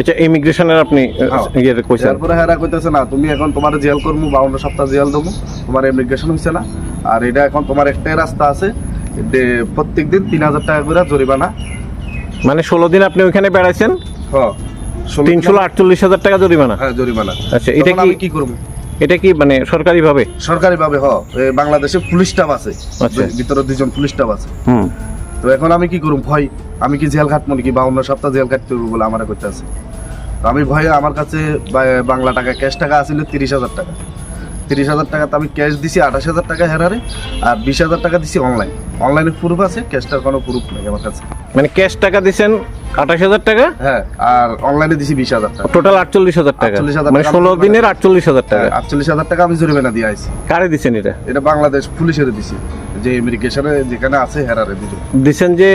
এটা ইমিগ্রেশনের আপনি হ্যাঁ। ইয়ে কইছেন? হেরা কইতেছে না তুমি এখন তোমার জেল করব বাউন্ন সপ্তাহ জেল দেবো তোমার ইমিগ্রেশন হয়েছে না। আর এটা এখন তোমার একটাই রাস্তা আছে প্রত্যেক দিন তিন হাজার টাকা করে জরিমানা। মানে ষোলো দিন আপনি ওইখানে বেড়াইছেন? হ্যাঁ ষোলো তিনশো আটচল্লিশ হাজার টাকা জরিমানা? হ্যাঁ জরিমানা। আচ্ছা এটা কি কি করব এটা কি মানে সরকারি ভাবে সরকারি ভাবে হ এ বাংলাদেশে পুলিশ স্টাফ আছে। আচ্ছা। ভিতরে দুজন পুলিশ স্টাফ আছে। হুম। তো এখন আমি কি করুম? ভয়, আমি কি জেল খাটবো নাকি অন্য সপ্তাহ জেল কাটতে বলে আমার করতে আছে তো আমি ভয়ে আমার কাছে বাংলা টাকা ক্যাশ টাকা আসিল তিরিশ হাজার টাকা। তিরিশ হাজার টাকা তো আমি ক্যাশ দিছি, আঠাশ হাজার টাকা হেরারে আর বিশ হাজার টাকা দিছি অনলাইন অনলাইনে প্রুফ আছে ক্যাশটার কোনো প্রুফ নেই আমার কাছে। মানে ক্যাশ টাকা দিছেন আঠাশ হাজার টাকা? হ্যাঁ আর অনলাইনে দিছি বিশ হাজার টাকা। টোটাল আটচল্লিশ হাজার টাকা। 48,000 মানে ষোলো দিনের আটচল্লিশ হাজার টাকা। আটচল্লিশ হাজার টাকা আমি জরিমানা দিয়ে আইছি। কারে দিছেন এটা? এটা বাংলাদেশ পুলিশের দিছি। যে ইমিগ্রেশনে যেখানে আছে হেরারে দুজন দিছেন যে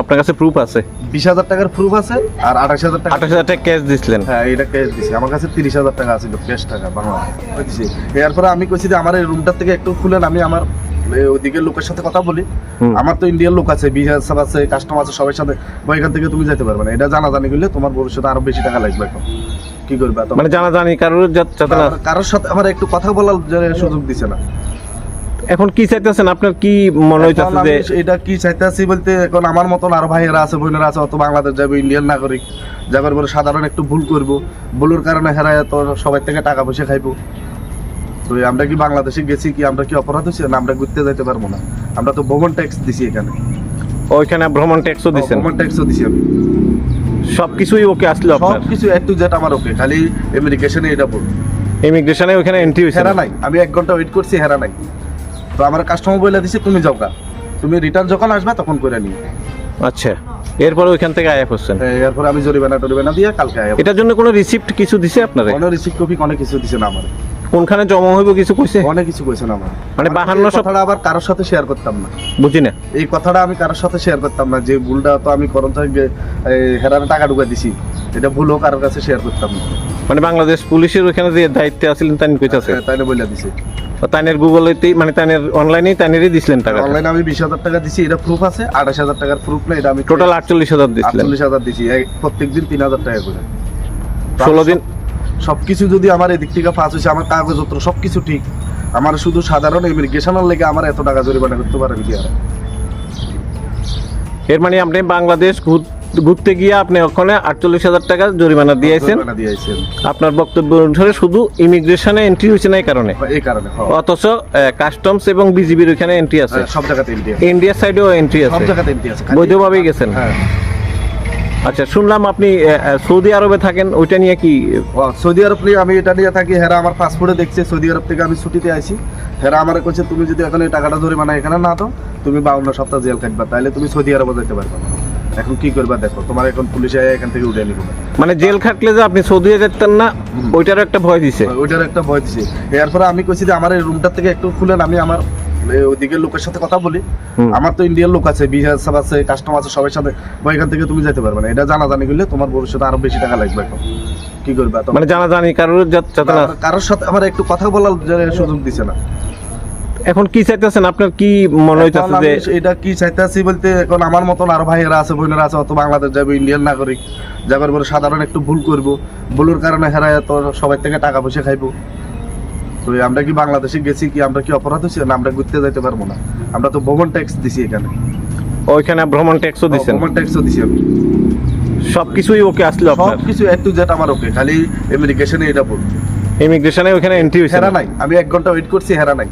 আপনার কাছে প্রুফ আছে? বিশ হাজার টাকার প্রুফ আছে আর আঠাশ হাজার টাকা আঠাশ হাজার টাকা ক্যাশ দিছিলেন। হ্যাঁ এটা ক্যাশ দিছি। আমার কাছে তিরিশ হাজার টাকা আছে ক্যাশ টাকা এরপরে আমি কইছি যে আমার এই রুমটার থেকে একটু খুলেন আমি আমার এ, ওইদিকের লোকের সাথে কথা বলি। আমার তো ইন্ডিয়ার লোক আছে বিহার সব আছে কাস্টমার আছে সবার সাথে বা এখান থেকে তুমি যেতে পারবে না। এটা জানা জানি করলে তোমার ভবিষ্যতে আরও বেশি টাকা লাগবে এখন। কি করবে? মানে জানা জানি কারোর কারোর সাথে আমার একটু কথা বলার সুযোগ দিছে না। এখন কি চাইতেছেন? আপনার কি মনে হইতেছে যে এটা কি চাইতেছি বলতে এখন আমার মতন আরও ভাইয়েরা আছে বোনেরা আছে অত বাংলাদেশ যাবে ইন্ডিয়ান নাগরিক যাবার পরে সাধারণ একটু ভুল করব। ভুলের কারণে হেরায় তো সবাই থেকে টাকা পয়সা খাইবো। তো আমরা কি বাংলাদেশে গেছি কি আমরা কি অপরাধ হয়েছি? না আমরা ঘুরতে যাইতে পারব না। আমরা তো ভ্রমণ ট্যাক্স দিছি এখানে। ওইখানে ভ্রমণ ট্যাক্সও দিছেন? ভ্রমণ ট্যাক্সও দিছি আমি। সবকিছুই ওকে আসলো আপনার? কিছু একটু জেট আমার ওকে খালি ইমিগ্রেশনে এটা পড়বে ইমিগ্রেশনে ওখানে এন্ট্রি হয়েছে হেরা নাই আমি এক ঘণ্টা ওয়েট করছি হেরা নাই। তো আমার কাস্টমার বলে দিছে তুমি যাও গা। তুমি রিটার্ন যখন আসবে তখন করে নিও। আচ্ছা এরপরে ওইখান থেকে আয়া করছেন? এরপর আমি জরিমানা টরিমানা দিয়ে কালকে আয়া এটার জন্য কোনো রিসিপ্ট কিছু দিছে আপনারে? অনেক রিসিপ্ট কপি অনেক কিছু দিছে না আমার। কোনখানে জমা হইব কিছু কইছে? অনেক কিছু কইছে না আমার মানে বাহান্ন এই কথাটা আবার কারোর সাথে শেয়ার করতাম না। বুঝি না। এই কথাটা আমি কারোর সাথে শেয়ার করতাম না যে ভুলটা তো আমি করণ থেকে হেরারে টাকা ঢুকা দিছি এটা ভুলও কারোর কাছে শেয়ার করতাম না। মানে বাংলাদেশ পুলিশের ওখানে যে দায়িত্বে আছিলেন তাই কইতাছে। তাই বলে দিছে। তাইনের গুগলেতেই মানে তাইনের অনলাইনেই তাইনেরই দিছিলেন টাকা অনলাইনে আমি বিশ হাজার টাকা দিছি এটা প্রুফ আছে আঠাশ হাজার টাকার প্রুফ না এটা আমি টোটাল আটচল্লিশ হাজার দিছিলেন। আটচল্লিশ হাজার দিছি প্রত্যেক দিন তিন হাজার টাকা করে। ষোলো দিন সব- সবকিছু যদি আমার এদিক থেকে পাস হয়েছে আমার কাগজপত্র সবকিছু ঠিক। আমার শুধু সাধারণ ইমিগ্রেশনের লেগে আমার এত টাকা জরিমানা করতে পারেন কি আর এর মানে আপনি বাংলাদেশ ঘুরতে গিয়ে আপনি ওখানে আটচল্লিশ হাজার টাকা জরিমানা দিয়েছেন। আপনার বক্তব্য অনুসারে শুধু ইমিগ্রেশনে এন্ট্রি হয়েছে না এই কারণে? এই কারণে হ্যাঁ। অথচ কাস্টমস এবং বিজিবির ওখানে এন্ট্রি আছে। সব জায়গাতে ইন্ডিয়া ইন্ডিয়ার সাইডেও এন্ট্রি সব আছে। জায়গাতে এন্ট্রি আছে। বৈধভাবেই গেছেন। হ্যাঁ। আচ্ছা শুনলাম আপনি সৌদি আরবে থাকেন ওইটা নিয়ে কি? সৌদি আরব নিয়ে আমি এটা নিয়ে থাকি হেরা আমার পাসপোর্টে দেখছে সৌদি আরব থেকে আমি ছুটিতে আসি হেরা আমার কাছে তুমি যদি এখন এই টাকাটা ধরে মানে এখানে না তো তুমি বাউন্ন সপ্তাহ জেল কাটবা তাহলে তুমি সৌদি আরবে যেতে পারবে। এখন কি করবা দেখো তোমার এখন পুলিশে এখান থেকে উঠে নিবে। মানে জেল খাটলে যে আপনি সৌদি যেতেন না ওইটারও একটা ভয় দিছে। ওইটার একটা ভয় দিছে। এরপরে আমি কইছি যে আমার এই রুমটার থেকে একটু খুলেন আমি আমার ওইদিকের লোকের সাথে কথা বলি। আমার তো ইন্ডিয়ার লোক আছে বিহার আছে কাস্টমার আছে সবার সাথে। বা এখান থেকে তুমি যেতে পারবে না। এটা জানা জানি করলে তোমার ভবিষ্যতে আরও বেশি টাকা লাগবে এখন। কি করবে মানে জানা জানি কারোর কারোর সাথে আমার একটু কথা বলার সুযোগ দিছে না। এখন কি চাইতেছেন? আপনার কি মনে হইতেছে যে এটা কি চাইতেছি বলতে এখন আমার মতন আরও ভাইয়েরা আছে বোনেরা আছে অত বাংলাদেশ যাবে ইন্ডিয়ান নাগরিক। যাবার পরে সাধারণ একটু ভুল করব। ভুলের কারণে হেরায় তো সবাই থেকে টাকা পয়সা খাইবো। তো আমরা কি বাংলাদেশে গেছি কি আমরা কি অপরাধ হয়েছি? না আমরা ঘুরতে যাইতে পারব না। আমরা তো ভ্রমণ ট্যাক্স দিছি এখানে। ওইখানে ভ্রমণ ট্যাক্সও দিছেন? ভ্রমণ ট্যাক্সও দিছি আমি। সবকিছুই ওকে আসলো আপনার? সবকিছু এত টু জেড আমার ওকে খালি ইমিগ্রেশনে এটা পড়বে ইমিগ্রেশনে ওখানে এন্ট্রি হয়েছে হেরা নাই। আমি এক ঘণ্টা ওয়েট করছি হেরা নাই।